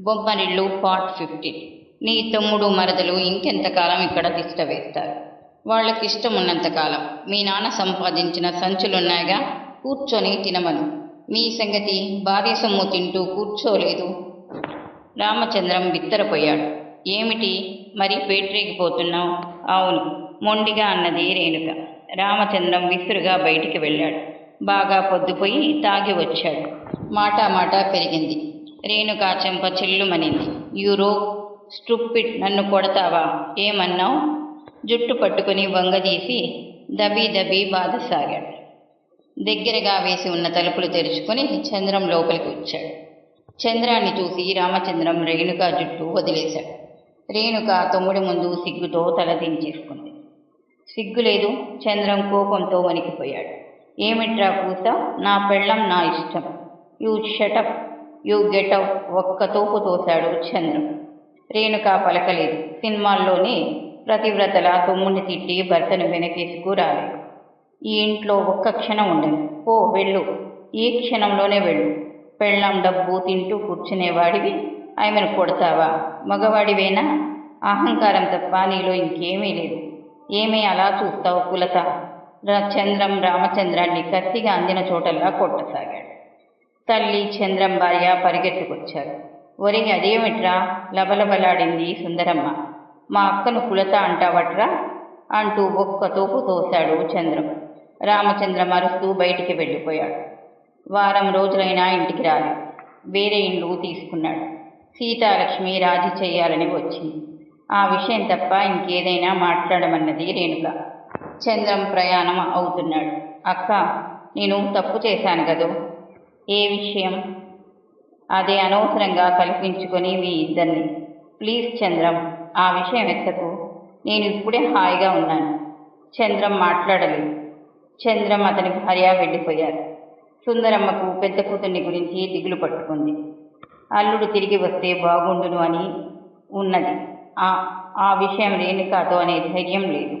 Bommarillu part fifteen నీ తమ్ముడు మరదలు ఇంకెంతకాలం ఇక్కడ తిష్ట వేస్తారు? వాళ్ళకి ఇష్టం ఉన్నంతకాలం మీ నాన్న సంపాదించిన సంచులున్నాయిగా కూర్చొని తినమను. మీ సంగతి భార్య సొమ్ము తింటూ కూర్చోలేదు. రామచంద్రం బిత్తరపోయాడు. ఏమిటి? మరి పేట్రేగిపోతున్నావు అవును మొండిగా అన్నది రేణుక. రామచంద్రం విసురుగా బయటికి వెళ్ళాడు. బాగా పొద్దుపోయి తాగి వచ్చాడు. మాట మాట పెరిగింది. రేణుక చెంప చెల్లుమనింది. యూరో స్టూపిడ్ నన్ను కొడతావా? ఏమన్నావు? జుట్టు పట్టుకుని వంగదీసి దబీ దబీ బాధసాగాడు. దగ్గరగా వేసి ఉన్న తలుపులు తెరుచుకొని చంద్రం లోపలికి వచ్చాడు. చంద్రాన్ని చూసి రామచంద్రం రేణుక జుట్టు వదిలేశాడు. రేణుక తమ్ముడి ముందు సిగ్గుతో తలదించేసుకుంది సిగ్గులేదు చంద్రం కోపంతో వణికిపోయాడు. ఏమిట్రా కూసా నా పెళ్ళం నా ఇష్టం. You shut up. యూ గెటప్ ఒక్క తోపు తోశాడు చంద్రం రేణుక పలకలేదు. సినిమాల్లోనే ప్రతివ్రతల తమ్ముడిని తిట్టి భర్తను వెనకేసుకు రాలేదు ఈ ఇంట్లో ఒక్క క్షణం ఉండను. ఓ వెళ్ళు. ఈ క్షణంలోనే వెళ్ళు. పెళ్ళాం డబ్బు తింటూ కూర్చునేవాడివి. ఆమెను కొడతావా? మగవాడివేనా? అహంకారం తప్ప నీలో ఇంకేమీ లేదు. ఏమీ అలా చూస్తావు కులత? చంద్రం రామచంద్రాన్ని కత్తిగా అందిన చోటల్లా కొట్టసాగాడు. తల్లి చంద్రం భార్య పరిగెత్తుకొచ్చారు. వరిని అదేమిట్రా? లబలబలాడింది సుందరమ్మ. మా అక్కను కులత అంటావట్రా? అంటూ ఒక్క తోపు తోశాడు చంద్రం. రామచంద్రం అరుస్తూ బయటికి వెళ్ళిపోయాడు. వారం రోజులైనా ఇంటికి రాలేదు. వేరే ఇండ్లు తీసుకున్నాడు. సీతాలక్ష్మి రాజీ చేయాలని వచ్చింది. ఆ విషయం తప్ప ఇంకేదైనా మాట్లాడమన్నది రేణుక. చంద్రం ప్రయాణం అవుతున్నాడు. అక్క నేను తప్పు చేశాను కదూ? ఏ విషయం? అదే అనవసరంగా కల్పించుకొని మీ ఇద్దరిని. ప్లీజ్ చంద్రం ఆ విషయం ఎత్తకు నేను ఇప్పుడే హాయిగా ఉన్నాను. చంద్రం మాట్లాడలేదు. చంద్రం అతని భార్య వెళ్ళిపోయారు. సుందరమ్మకు పెద్ద కూతుర్ని గురించి దిగులు పట్టుకుంది. అల్లుడు తిరిగి వస్తే బాగుండును అని ఉన్నది. ఆ ఆ విషయం రేణుకాతో అనే ధైర్యం లేదు.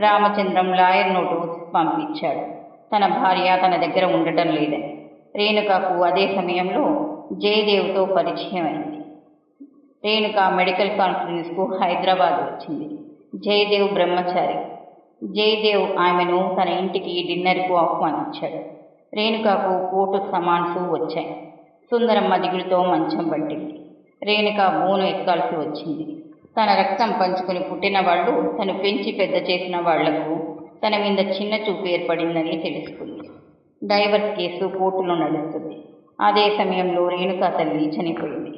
రామచంద్రం లాయర్ నోటు పంపించాడు. తన భార్య తన దగ్గర ఉండటం లేదని. రేణుకకు అదే సమయంలో జయదేవ్తో పరిచయం అయింది రేణుక మెడికల్ కాన్ఫరెన్స్కు హైదరాబాద్ వచ్చింది. జయదేవ్ బ్రహ్మచారి. జయదేవ్ ఆమెను తన ఇంటికి డిన్నర్కు ఆహ్వానించాడు. రేణుకకు కోటు సమాన్సు వచ్చాయి. సుందరమ్మ మదిగుడితో మంచం పట్టింది. రేణుక బోను ఎక్కాల్సి వచ్చింది. తన రక్తం పంచుకుని పుట్టిన వాళ్ళు తను పెంచి పెద్ద చేసిన వాళ్ళకు తన మీద చిన్న చూపు ఏర్పడిందని తెలుసుకుంది. డైవర్స్ కేసు కోర్టులో నడుస్తుంది. అదే సమయంలో రేణుక తల్లి చనిపోయింది.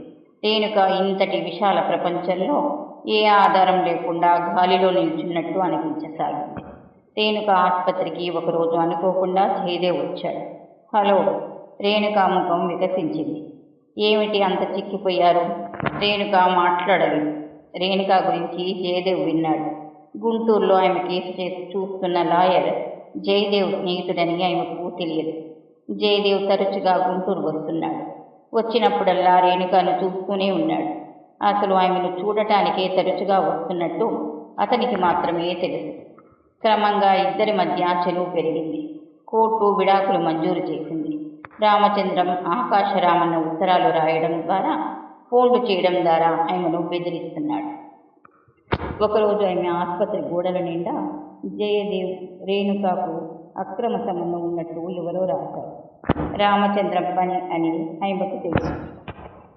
రేణుక ఇంతటి విశాల ప్రపంచంలో ఏ ఆధారం లేకుండా గాలిలో నిల్చున్నట్టు అనిపించసాగింది. రేణుక ఆసుపత్రికి ఒకరోజు అనుకోకుండా చేదే వచ్చాడు. హలో రేణుక ముఖం వికసించింది. ఏమిటి అంత చిక్కిపోయారు? రేణుక మాట్లాడలేదు. రేణుక గురించి జయదేవ్ విన్నాడు. గుంటూరులో ఆమె కేసు చేసి చూస్తున్న లాయర్ జయదేవ్ స్నేహితుడని ఆయనకు తెలియదు. జయదేవ్ తరచుగా గుంటూరు వస్తున్నాడు. వచ్చినప్పుడల్లా రేణుకను చూస్తూనే ఉన్నాడు. అసలు ఆమెను చూడటానికే తరచుగా వస్తున్నట్టు అతనికి మాత్రమే తెలుసు. క్రమంగా ఇద్దరి మధ్య చెలువు పెరిగింది. కోర్టు విడాకులు మంజూరు చేసింది. రామచంద్రం ఆకాశరామన్న ఉత్తరాలు రాయడం ద్వారా ఫోన్లు చేయడం ద్వారా ఆమెను బెదిరిస్తున్నాడు. ఒకరోజు ఆమె ఆసుపత్రి గోడల నిండా జయదేవ్ రేణుకాకు అక్రమ సంబంధం ఉన్నట్టు ఎవరో రాశారు. రామచంద్ర పని అని ఆమెకు తెలుసు.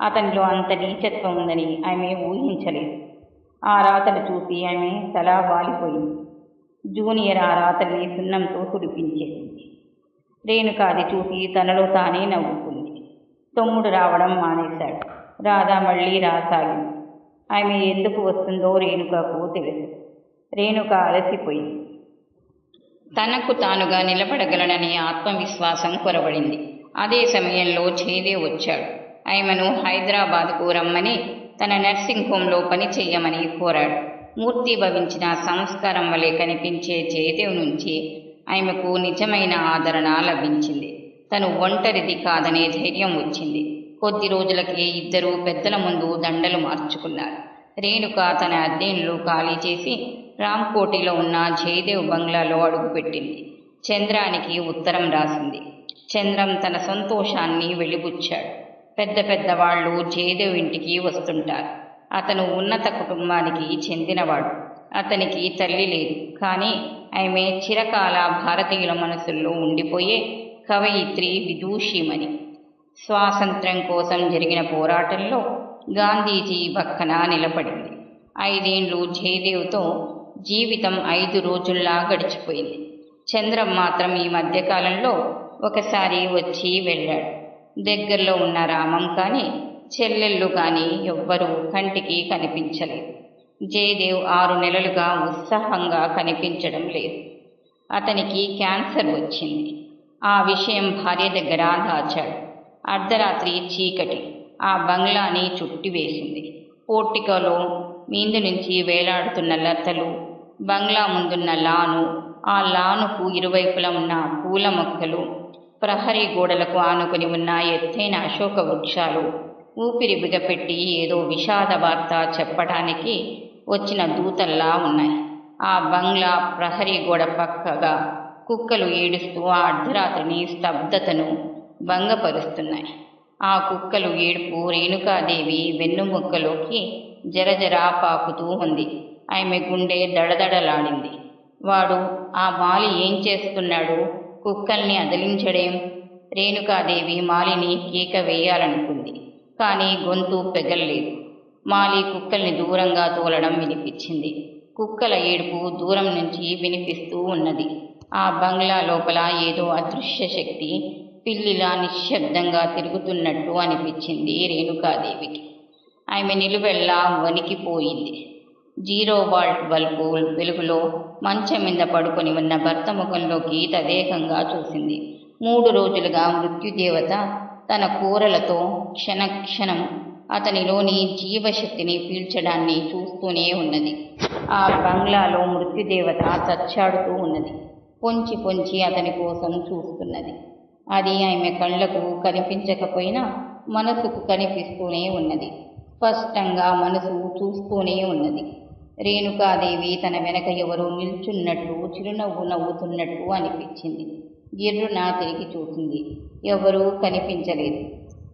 అతనిలో అంత నీచత్వం ఉందని ఆమె ఊహించలేదు. ఆ రాతలు చూసి ఆమె తల వాలిపోయింది. జూనియర్ ఆ రాతల్ని సున్నంతో తుడిపించేసింది. రేణుక అది చూసి తనలో తానే నవ్వుకుంది. తమ్ముడు రావడం మానేశాడు. రాధా మళ్ళీ రాసాగింది. ఆమె ఎందుకు వస్తుందో రేణుకకు తెలుసు. రేణుక అలసిపోయింది. తనకు తానుగా నిలబడగలననే ఆత్మవిశ్వాసం కొరబడింది. అదే సమయంలో చేదే వచ్చాడు. ఆమెను హైదరాబాద్కు రమ్మని తన నర్సింగ్ హోంలో పని చేయమని కోరాడు. మూర్తి భవించిన సంస్కారం వలె కనిపించే చేదేవ్ నుంచి ఆమెకు నిజమైన ఆదరణ లభించింది. తను ఒంటరిది కాదనే ధైర్యం వచ్చింది. కొద్ది రోజులకే ఇద్దరూ పెద్దల ముందు దండలు మార్చుకున్నారు. రేణుక తన అద్దెండ్లు ఖాళీ చేసి రామ్కోటిలో ఉన్న జయదేవ్ బంగ్లాలో అడుగుపెట్టింది. చంద్రానికి ఉత్తరం రాసింది. చంద్రం తన సంతోషాన్ని వెలిబుచ్చాడు. పెద్ద పెద్ద వాళ్ళు జయదేవ్ ఇంటికి వస్తుంటారు. అతను ఉన్నత కుటుంబానికి చెందినవాడు. అతనికి తల్లి లేదు. కానీ ఆమె చిరకాల భారతీయుల మనసుల్లో ఉండిపోయే కవయిత్రి విదూషిమని స్వాతంత్ర్యం కోసం జరిగిన పోరాటంలో గాంధీజీ పక్కన నిలబడింది. ఐదేండ్లు జయదేవ్తో జీవితం ఐదు రోజుల్లా గడిచిపోయింది. చంద్రం మాత్రం ఈ మధ్యకాలంలో ఒకసారి వచ్చి వెళ్ళాడు. దగ్గరలో ఉన్న రామం కానీ చెల్లెళ్ళు కానీ ఎవ్వరూ కంటికి కనిపించలేదు. జయదేవ్ ఆరు నెలలుగా ఉత్సాహంగా కనిపించడం లేదు. అతనికి క్యాన్సర్ వచ్చింది. ఆ విషయం భార్య దగ్గర దాచాడు. అర్ధరాత్రి చీకటి. ఆ బంగ్లాని చుట్టివేసింది. పోర్టికోలో మీందు నుంచి వేలాడుతున్న లతలు బంగ్లా ముందున్న లాను ఆ లానుకు ఇరువైపులా ఉన్న పూల మొక్కలు ప్రహరీ గోడలకు ఆనుకుని ఉన్న ఎత్తైన అశోక వృక్షాలు ఊపిరి బిగపెట్టి ఏదో విషాద వార్త చెప్పడానికి వచ్చిన దూతల్లా ఉన్నాయి. ఆ బంగ్లా ప్రహరీ గోడ పక్కగా కుక్కలు ఏడుస్తూ ఆ అర్ధరాత్రిని స్తబ్దతను భంగపరుస్తున్నాయి. ఆ కుక్కలు ఏడుపు రేణుకాదేవి వెన్నుముక్కలోకి జరజరా పాకుతూ ఉంది. ఆమె గుండె దడదడలాడింది. వాడు ఆ మాలి ఏం చేస్తున్నాడు? కుక్కల్ని అదిలించడేం? రేణుకాదేవి మాలిని కేక వేయాలనుకుంది. కానీ గొంతు పెగల్లేదు. మాలి కుక్కల్ని దూరంగా తోలడం వినిపించింది. కుక్కల ఏడుపు దూరం నుంచి వినిపిస్తూ ఉన్నది. ఆ బంగ్లా లోపల ఏదో అదృశ్య శక్తి పిల్లిలా నిశ్శబ్దంగా తిరుగుతున్నట్టు అనిపించింది రేణుకాదేవికి. ఆమె నిలువెల్లా వణికిపోయింది జీరో వాల్ట్ బల్బు వెలుగులో మంచం మీద పడుకొని ఉన్న భర్త ముఖంలోకి తదేకంగా చూసింది. మూడు రోజులుగా మృత్యుదేవత తన కూరలతో క్షణక్షణం అతనిలోని జీవశక్తిని పీల్చడాన్ని చూస్తూనే ఉన్నది. ఆ బంగ్లాలో మృత్యుదేవత చచ్చాడుతూ ఉన్నది. పొంచి పొంచి అతని కోసం చూస్తున్నది. అది ఆమె కళ్ళకు కనిపించకపోయినా మనసుకు కనిపిస్తూనే ఉన్నది. స్పష్టంగా మనసు చూస్తూనే ఉన్నది. రేణుకాదేవి తన వెనక ఎవరో నిల్చున్నట్టు చిరునవ్వు నవ్వుతున్నట్టు అనిపించింది. గిర్రున తిరిగి చూసింది. ఎవరూ కనిపించలేదు.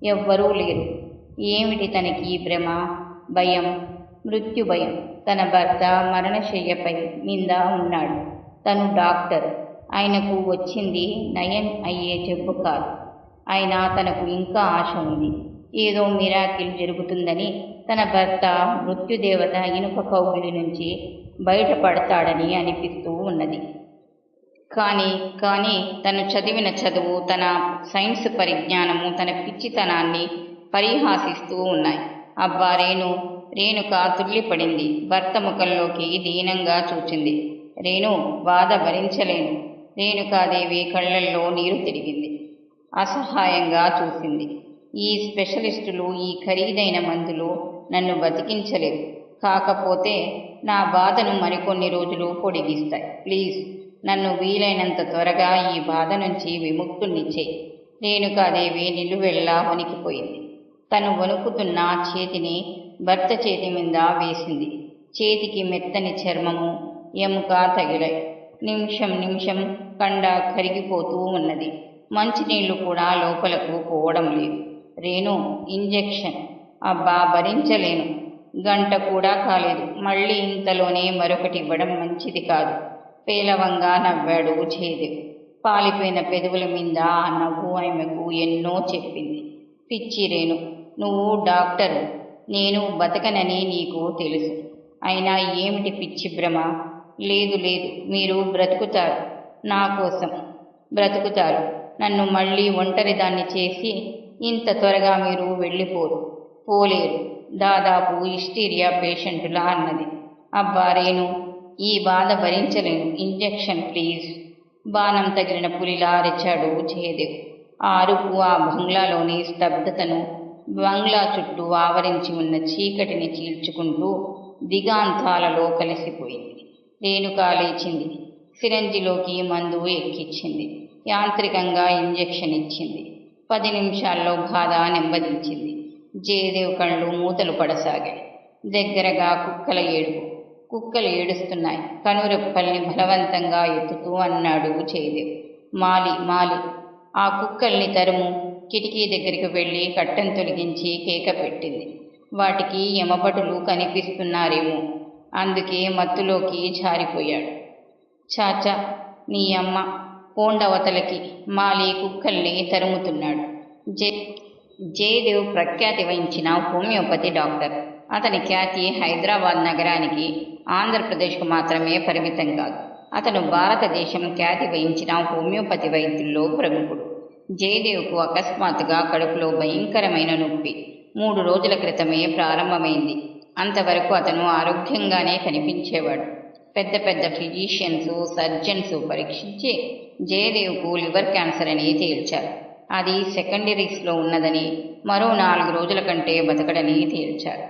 ఎవ్వరూ లేరు. ఏమిటి తనకి భ్రమ? భయం? మృత్యు భయం తన భర్త మరణశయ్యపై మీద ఉన్నాడు. తను డాక్టర్. ఆయనకు వచ్చింది నయం అయ్యే జబ్బు కాదు. అయినా తనకు ఇంకా ఆశ ఉంది. ఏదో మిరాకిల్ జరుగుతుందని తన భర్త మృత్యుదేవత ఇనుప కౌగిలి నుంచి బయటపడతాడని అనిపిస్తూ ఉన్నది. కానీ కానీ తను చదివిన చదువు తన సైన్స్ పరిజ్ఞానము తన పిచ్చితనాన్ని పరిహాసిస్తూ ఉన్నాయి. అబ్బా రేణు రేణుక తుల్లిపడింది. భర్త ముఖంలోకి దీనంగా చూచింది. రేణు బాధ భరించలేను. రేణుకాదేవి కళ్ళల్లో నీరు తిరిగింది. అసహాయంగా చూసింది. ఈ స్పెషలిస్టులు ఈ ఖరీదైన మందులు నన్ను బతికించలేవు కాకపోతే నా బాధను మరికొన్ని రోజులు పొడిగిస్తాయి. ప్లీజ్ నన్ను వీలైనంత త్వరగా ఈ బాధ నుంచి విముక్తుణ్ణి చేయి. రేణుకాదేవి నిలువెల్లా వణికిపోయింది. తను వణుకుతున్న చేతిని భర్త చేతి మీద వేసింది. చేతికి మెత్తని చర్మము ఎముక తగిలాయి. నిమిషం నిమిషం కండ కరిగిపోతూ ఉన్నది. మంచినీళ్ళు కూడా లోపలకు పోవడం లేదు. రేణు ఇంజెక్షన్. అబ్బా భరించలేను. గంట కూడా కాలేదు. మళ్ళీ ఇంతలోనే మరొకటి ఇవ్వడం మంచిది కాదు. పేలవంగా నవ్వాడు జయదేవ్ పాలిపోయిన పెదవుల మీద ఆ నవ్వు ఆమెకు ఎన్నో చెప్పింది. పిచ్చి రేణు నువ్వు డాక్టరు. నేను బతకనని నీకు తెలుసు. అయినా ఏమిటి పిచ్చి భ్రమ? లేదు లేదు. మీరు బ్రతుకుతారు నా కోసం. బ్రతుకుతారు. నన్ను మళ్ళీ ఒంటరిదాన్ని చేసి ఇంత త్వరగా మీరు వెళ్ళిపోరు. పోలేరు. దాదాపు హిస్టీరియా పేషెంటులా అన్నది. అబ్బా రేణు ఈ బాధ భరించలేను. Injection please. బాణం తగిలిన పులిలా అరిచాడు జయదేవ్. ఆ అరుపు ఆ బంగ్లాలోని స్తబ్దతను బంగ్లా చుట్టూ ఆవరించి ఉన్న చీకటిని చీల్చుకుంటూ దిగాంతాలలో కలిసిపోయింది. రేణుక లేచింది సిరంజిలోకి మందు ఎక్కించింది యాంత్రికంగా ఇంజెక్షన్ ఇచ్చింది. పది నిమిషాల్లో బాధ నెమ్మదించింది. జయదేవ్ కళ్ళు మూతలు పడసాగాయి. దగ్గరగా కుక్కల ఏడుపు. కుక్కలు ఏడుస్తున్నాయి. కనురెప్పల్ని బలవంతంగా ఎత్తుతూ అన్నాడు జయదేవ్. మాలి మాలి. ఆ కుక్కల్ని తరుము. కిటికీ దగ్గరికి వెళ్ళి కట్టెను తొలగించి కేక పెట్టింది. వాటికి యమపటులు కనిపిస్తున్నారేమో. అందుకే మత్తులోకి జారిపోయాడు. చాచా నీ అమ్మ కోండవతలకి మాలి కుక్కల్ని తరుముతున్నాడు. జే జయదేవ్ ప్రఖ్యాతి వహించిన హోమియోపతి డాక్టర్. అతని ఖ్యాతి హైదరాబాద్ నగరానికి ఆంధ్రప్రదేశ్కు మాత్రమే పరిమితం కాదు. అతను భారతదేశం ఖ్యాతి వహించిన హోమియోపతి వైద్యుల్లో ప్రముఖుడు. జయదేవ్కు అకస్మాత్తుగా కడుపులో భయంకరమైన నొప్పి. మూడు రోజుల క్రితమే ప్రారంభమైంది. అంతవరకు అతను ఆరోగ్యంగానే కనిపించేవాడు. పెద్ద పెద్ద ఫిజీషియన్స్ సర్జన్స్ పరీక్షించి జయదేవ్కు లివర్ క్యాన్సర్ అని తేల్చారు. అది సెకండరీస్లో ఉన్నదని మరో నాలుగు రోజుల కంటే బతకడని తేల్చారు.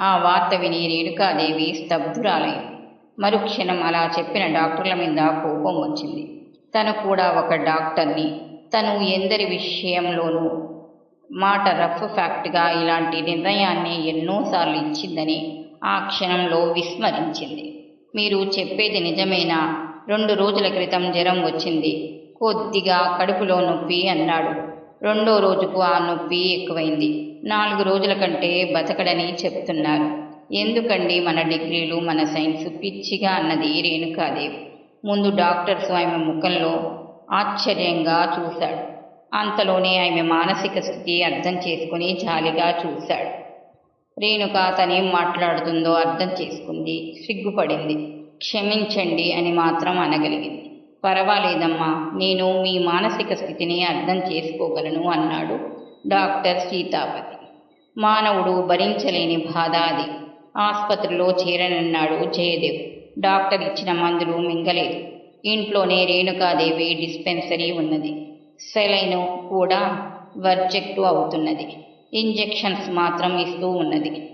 ఆ వార్త విని రేణుకాదేవి స్తబ్దురాలైంది. మరుక్షణం అలా చెప్పిన డాక్టర్ల మీద కోపం వచ్చింది. తను కూడా ఒక డాక్టర్ని. తను ఎందరి విషయంలోనూ మాట రఫ్ ఫ్యాక్ట్గా ఇలాంటి నిర్ణయాన్ని ఎన్నోసార్లు ఇచ్చిందని ఆ క్షణంలో విస్మరించింది. మీరు చెప్పేది నిజమేనా? రెండు రోజుల క్రితం జ్వరం వచ్చింది. కొద్దిగా కడుపులో నొప్పి అన్నాడు. రెండో రోజుకు ఆ నొప్పి ఎక్కువైంది. నాలుగు రోజుల కంటే బతకడని చెప్తున్నారు. ఎందుకండి మన డిగ్రీలు మన సైన్స్ పిచ్చిగా అన్నది రేణుకాదేవి. ముందు డాక్టర్స్ ఆమె ముఖంలో ఆశ్చర్యంగా చూశాడు. అంతలోనే ఆమె మానసిక స్థితి అర్థం చేసుకుని జాలిగా చూశాడు. రేణుక తనేం మాట్లాడుతుందో అర్థం చేసుకుంది. సిగ్గుపడింది. క్షమించండి అని మాత్రం అనగలిగింది. పర్వాలేదమ్మా నేను మీ మానసిక స్థితిని అర్థం చేసుకోగలను అన్నాడు డాక్టర్ సీతాపతి. మానవుడు భరించలేని బాధ అది. ఆసుపత్రిలో చేరనన్నాడు జయదేవ్. డాక్టర్ ఇచ్చిన మందులు మింగలేదు. ఇంట్లోనే రేణుకాదేవి డిస్పెన్సరీ ఉన్నది. సెలైన్ కూడా వర్జెక్టు అవుతున్నది. ఇంజెక్షన్స్ మాత్రం ఇస్తూ ఉన్నది.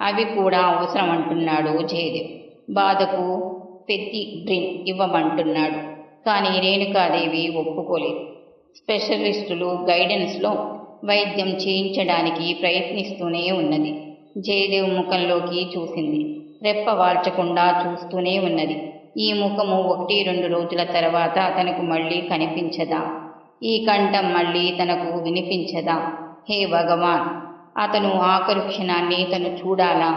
అవి కూడా అవసరం అంటున్నాడు జయదేవ్ బాధకు పెద్ది డ్రిన్ ఇవ్వమంటున్నాడు. కానీ రేణుకాదేవి ఒప్పుకోలేదు. స్పెషలిస్టులు గైడెన్స్లో వైద్యం చేయించడానికి ప్రయత్నిస్తూనే ఉన్నది. జయదేవ్ ముఖంలోకి చూసింది. రెప్ప వాల్చకుండా చూస్తూనే ఉన్నది. ఈ ముఖము ఒకటి రెండు రోజుల తర్వాత తనకు మళ్ళీ కనిపించదా? ఈ కంఠం మళ్ళీ తనకు వినిపించదా? హే భగవాన్! అతను ఆఖరు క్షణాన్ని తను చూడాలా?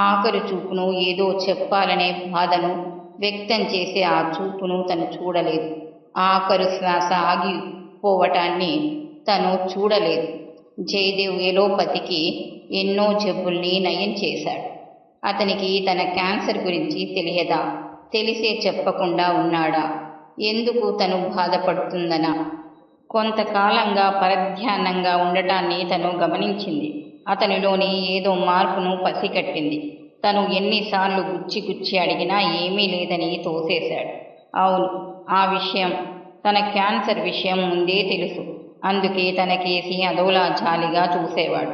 ఆఖరు చూపును ఏదో చెప్పాలనే బాధను వ్యక్తం చేసే ఆ చూపును తను చూడలేదు. ఆఖరు శ్వాస ఆగిపోవటాన్ని తను చూడలేదు. జయదేవ్ ఎలోపతికి ఎన్నో జబ్బుల్ని నయం చేశాడు. అతనికి తన క్యాన్సర్ గురించి తెలియదా? తెలిసే చెప్పకుండా ఉన్నాడా? ఎందుకు తను బాధపడుతుందనా? కొంతకాలంగా పరధ్యానంగా ఉండటాన్ని తను గమనించింది. అతనిలోని ఏదో మార్పును పసికట్టింది. తను ఎన్నిసార్లు గుచ్చి గుచ్చి అడిగినా ఏమీ లేదని తోసేశాడు. అవును ఆ విషయం తన క్యాన్సర్ విషయం ముందే తెలుసు. అందుకే తనకేసి అదోలా జాలిగా చూసేవాడు.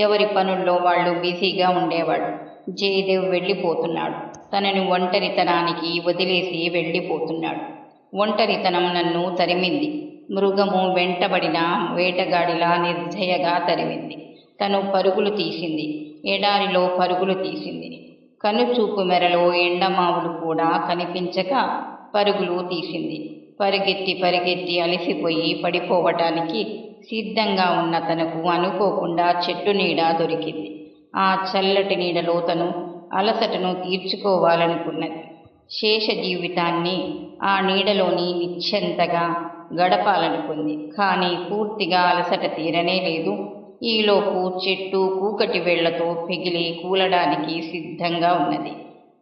ఎవరి పనుల్లో వాళ్ళు బిజీగా ఉండేవాడు. జయదేవ్ వెళ్ళిపోతున్నాడు. తనని ఒంటరితనానికి వదిలేసి వెళ్ళిపోతున్నాడు. ఒంటరితనం నన్ను తరిమింది. మృగము వెంటబడిన వేటగాడిలా నిర్జయగా తరిమింది. తను పరుగులు తీసింది. ఎడారిలో పరుగులు తీసింది. కనుచూపు మెరలో ఎండమావులు కూడా కనిపించక పరుగులు తీసింది. పరిగెత్తి పరిగెత్తి అలసిపోయి పడిపోవటానికి సిద్ధంగా ఉన్న తనకు అనుకోకుండా చెట్టు నీడ దొరికింది. ఆ చల్లటి నీడలో తను అలసటను తీర్చుకోవాలనుకున్నది. శేష జీవితాన్ని ఆ నీడలోని నిశ్చంతగా గడపాలనుకుంది కానీ పూర్తిగా అలసట తీరనే లేదు. ఈలోపు చెట్టు కూకటి వేళ్ళతో పిగిలి కూలడానికి సిద్ధంగా ఉన్నది.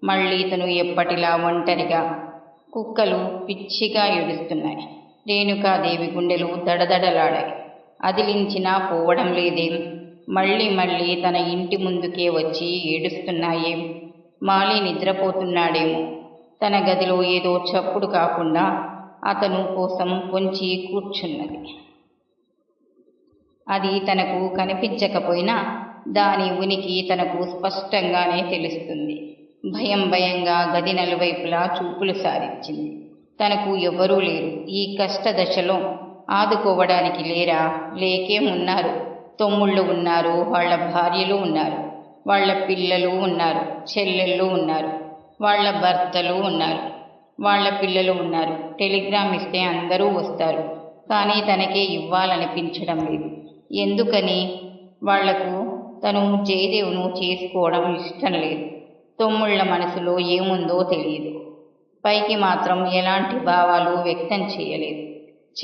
మళ్ళీ తను ఎప్పటిలా ఒంటరిగా కుక్కలు పిచ్చిగా ఏడుస్తున్నాయి. రేణుకాదేవి గుండెలు దడదడలాడాయి. అదిలించినా పోవడం లేదేం? మళ్ళీ మళ్ళీ తన ఇంటి ముందుకే వచ్చి ఏడుస్తున్నాయేం? మాలి నిద్రపోతున్నాడేమో? తన గదిలో ఏదో చప్పుడు కాకుండా అతను కోసం పొంచి కూర్చున్నది. అది తనకు కనిపించకపోయినా దాని ఉనికి తనకు స్పష్టంగానే తెలుస్తుంది. భయం భయంగా గది నలువైపులా చూపులు సారించింది. తనకు ఎవరూ లేరు. ఈ కష్ట దశలో ఆదుకోవడానికి లేరా? లేకేమున్నారు తమ్ముళ్ళు ఉన్నారు. వాళ్ళ భార్యలు ఉన్నారు. వాళ్ళ పిల్లలు ఉన్నారు. చెల్లెళ్ళు ఉన్నారు. వాళ్ళ భర్తలు ఉన్నారు. వాళ్ళ పిల్లలు ఉన్నారు. టెలిగ్రామ్ ఇస్తే అందరూ వస్తారు. కానీ తనకే ఇవ్వాలనిపించడం లేదు. ఎందుకని? వాళ్ళకు తను జయదేవును చేసుకోవడం ఇష్టం లేదు. తొమ్ముళ్ళ మనసులో ఏముందో తెలియదు. పైకి మాత్రం ఎలాంటి భావాలు వ్యక్తం చేయలేదు.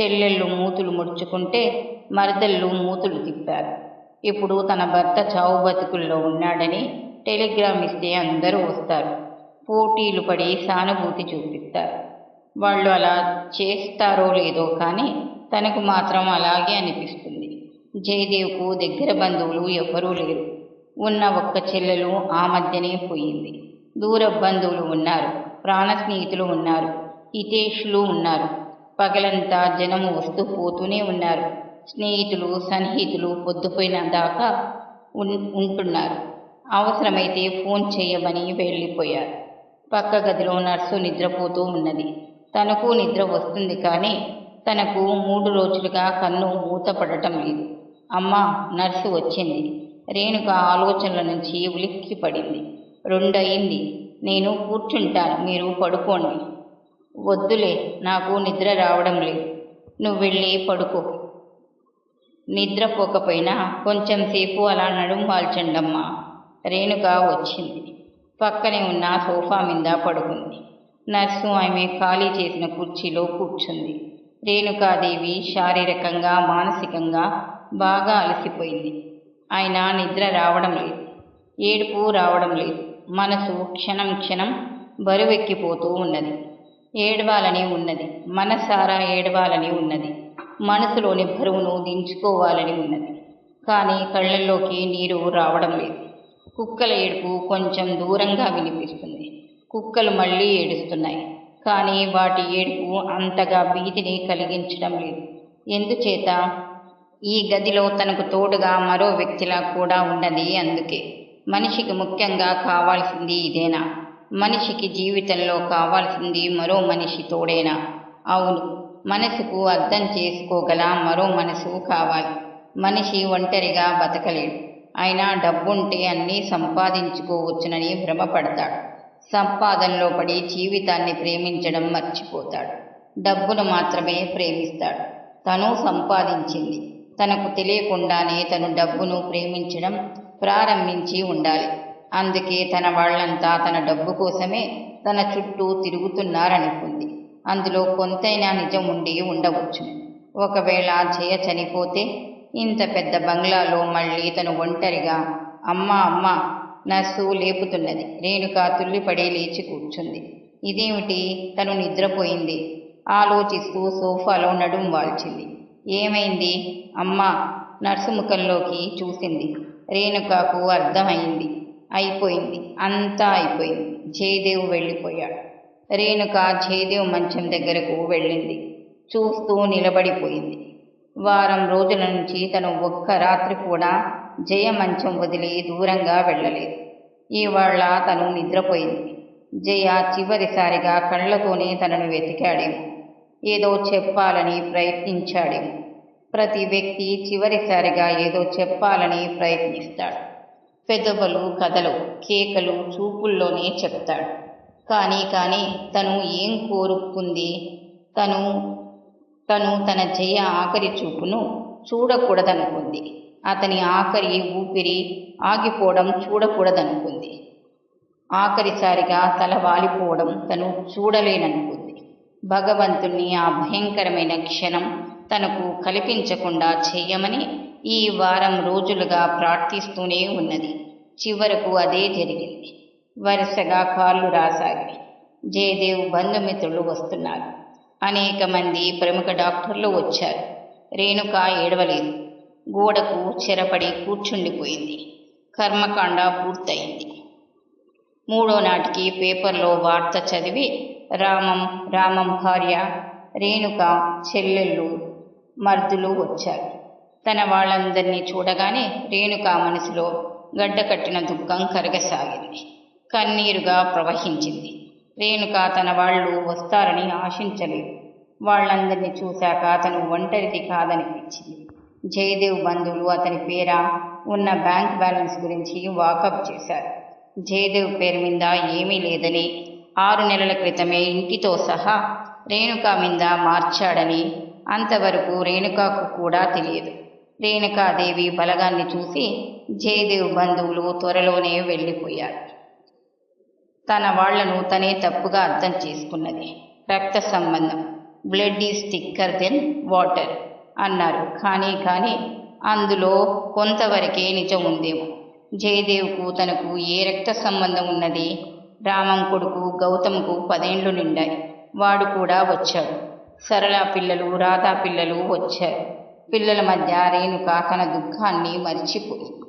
చెల్లెళ్ళు మూతులు ముడుచుకుంటే మరదళ్ళు మూతులు తిప్పారు. ఇప్పుడు తన భర్త చావు బతుకుల్లో ఉన్నాడని టెలిగ్రామ్ ఇస్తే అందరూ వస్తారు. పోటీలు పడి సానుభూతి చూపిస్తారు. వాళ్ళు అలా చేస్తారో లేదో కానీ తనకు మాత్రం అలాగే అనిపిస్తుంది. జయదేవ్కు దగ్గర బంధువులు ఎవ్వరూ లేరు. ఉన్న ఒక్క చెల్లెలు ఆ మధ్యనే పోయింది. దూర బంధువులు ఉన్నారు. ప్రాణ స్నేహితులు ఉన్నారు. హితేషులు ఉన్నారు. పగలంతా జనము వస్తూ పోతూనే ఉన్నారు. స్నేహితులు సన్నిహితులు పొద్దుపోయిన దాకా ఉంటున్నారు. అవసరమైతే ఫోన్ చేయమని వెళ్ళిపోయారు. పక్క గదిలో నర్సు నిద్రపోతూ ఉన్నది. తనకు నిద్ర వస్తుంది కానీ తనకు మూడు రోజులుగా కన్ను మూతపడటం లేదు. అమ్మ నర్సు వచ్చింది. రేణుక ఆలోచనల నుంచి ఉలిక్కి పడింది రెండయింది. నేను కూర్చుంటాను. మీరు పడుకోండి. వద్దులే. నాకు నిద్ర రావడం లేదు. నువ్వు వెళ్ళి పడుకో. నిద్రపోకపోయినా కొంచెం సేపు అలా నడుం వాల్చండమ్మా రేణుక వచ్చింది. పక్కనే ఉన్న సోఫా మీద పడుకుంది. నర్సు ఆమె ఖాళీ చేసిన కుర్చీలో కూర్చుంది. రేణుకాదేవి శారీరకంగా మానసికంగా బాగా అలసిపోయింది. ఆయన నిద్ర రావడం లేదు. ఏడుపు రావడం లేదు. మనసు క్షణం క్షణం బరువెక్కిపోతూ ఉన్నది. ఏడవాలని ఉన్నది. మనసారా ఏడవాలని ఉన్నది. మనసులోని బరువును దించుకోవాలని ఉన్నది. కానీ కళ్ళల్లోకి నీరు రావడం లేదు. కుక్కల ఏడుపు కొంచెం దూరంగా వినిపిస్తుంది. కుక్కలు మళ్ళీ ఏడుస్తున్నాయి. కానీ వాటి ఏడుపు అంతగా భీతిని కలిగించడం లేదు. ఎందుచేత? ఈ గదిలో తనకు తోడుగా మరో వ్యక్తిలా కూడా ఉన్నది అందుకే. మనిషికి ముఖ్యంగా కావాల్సింది ఇదేనా? మనిషికి జీవితంలో కావాల్సింది మరో మనిషి తోడేనా? అవును. మనసుకు అర్థం చేసుకోగల మరో మనసు కావాలి. మనిషి ఒంటరిగా బతకలేడు. అయినా డబ్బుంటే అన్నీ సంపాదించుకోవచ్చునని భ్రమపడతాడు. సంపాదనలో పడి జీవితాన్ని ప్రేమించడం మర్చిపోతాడు. డబ్బును మాత్రమే ప్రేమిస్తాడు. తను సంపాదించింది. తనకు తెలియకుండానే తను డబ్బును ప్రేమించడం ప్రారంభించి ఉండాలి. అందుకే తన వాళ్ళంతా తన డబ్బు కోసమే తన చుట్టూ తిరుగుతున్నారనుకుంది. అందులో కొంతైనా నిజం ఉండి ఉండవచ్చు ఒకవేళ జయ చనిపోతే ఇంత పెద్ద బంగ్లాలో మళ్ళీ తను ఒంటరిగా అమ్మ అమ్మ నర్సు లేపుతున్నది. రేణుక తుల్లిపడి లేచి కూర్చుంది. ఇదేమిటి? తను నిద్రపోయింది. ఆలోచిస్తూ సోఫాలో నడుం వాల్చింది. ఏమైంది? అమ్మ నర్సు ముఖంలోకి చూసింది. రేణుకకు అర్థమైంది. అయిపోయింది. అంతా అయిపోయింది. జయదేవ్ వెళ్ళిపోయాడు. రేణుక జయదేవ్ మంచం దగ్గరకు వెళ్ళింది. చూస్తూ నిలబడిపోయింది. వారం రోజుల నుంచి తను ఒక్క రాత్రి కూడా జయ మంచం వదిలి దూరంగా వెళ్ళలేదు. ఇవాళ తను నిద్రపోయింది. జయ చివరిసారిగా కళ్ళతోనే తనను వెతికాడేమో. ఏదో చెప్పాలని ప్రయత్నించాడేమో. ప్రతి వ్యక్తి చివరిసారిగా ఏదో చెప్పాలని ప్రయత్నిస్తాడు. పెదవులు కథలు కేకలు చూపుల్లోనే చెప్తాడు. కానీ కానీ తను ఏం కోరుకుంది? తను తను తన జయ ఆఖరి చూపును చూడకూడదనుకుంది. అతని ఆఖరి ఊపిరి ఆగిపోవడం చూడకూడదనుకుంది. ఆఖరిసారిగా తల వాలిపోవడం తను చూడలేననుకుంది. భగవంతుణ్ణి ఆ భయంకరమైన క్షణం తనకు కల్పించకుండా చేయమని ఈ వారం రోజులుగా ప్రార్థిస్తూనే ఉన్నది. చివరకు అదే జరిగింది. వరుసగా కాళ్ళు రాసాగి జయదేవ్ బంధుమిత్రులు వస్తున్నారు. అనేక మంది ప్రముఖ డాక్టర్లు వచ్చారు. రేణుక ఏడవలేదు. గోడకు చెరపడి కూర్చుండిపోయింది. కర్మకాండ పూర్తయింది. మూడో నాటికి పేపర్లో వార్త చదివి రామం రామం భార్య రేణుక చెల్లెళ్ళు మర్దులు వచ్చారు. తన వాళ్ళందరినీ చూడగానే రేణుక మనసులో గడ్డకట్టిన దుఃఖం కరగసాగింది. కన్నీరుగా ప్రవహించింది. రేణుక తన వాళ్ళు వస్తారని ఆశించలేదు. వాళ్ళందరినీ చూశాక అతను ఒంటరిది కాదనిపించింది. జయదేవ్ బంధువులు అతని పేర ఉన్న బ్యాంక్ బ్యాలెన్స్ గురించి వాకప్ చేశారు. జయదేవ్ పేరు మీద ఏమీ లేదని ఆరు నెలల క్రితమే ఇంటితో సహా రేణుక మీద మార్చాడని అంతవరకు రేణుకకు కూడా తెలియదు. రేణుకాదేవి బలగాన్ని చూసి జయదేవ్ బంధువులు త్వరలోనే వెళ్ళిపోయారు. తన వాళ్ళను తనే తప్పుగా అర్థం చేసుకున్నది. రక్త సంబంధం. Blood is thicker than water అన్నారు. కానీ కానీ అందులో కొంతవరకే నిజం ఉందేమో. జయదేవ్కు తనకు ఏ రక్త సంబంధం ఉన్నది? రామం కొడుకు గౌతమ్కు పదేండ్లు నిండాయి. వాడు కూడా వచ్చాడు. సరళ పిల్లలు రాధా పిల్లలు వచ్చారు. పిల్లల మధ్య రేణుక తన దుఃఖాన్ని మర్చిపోయి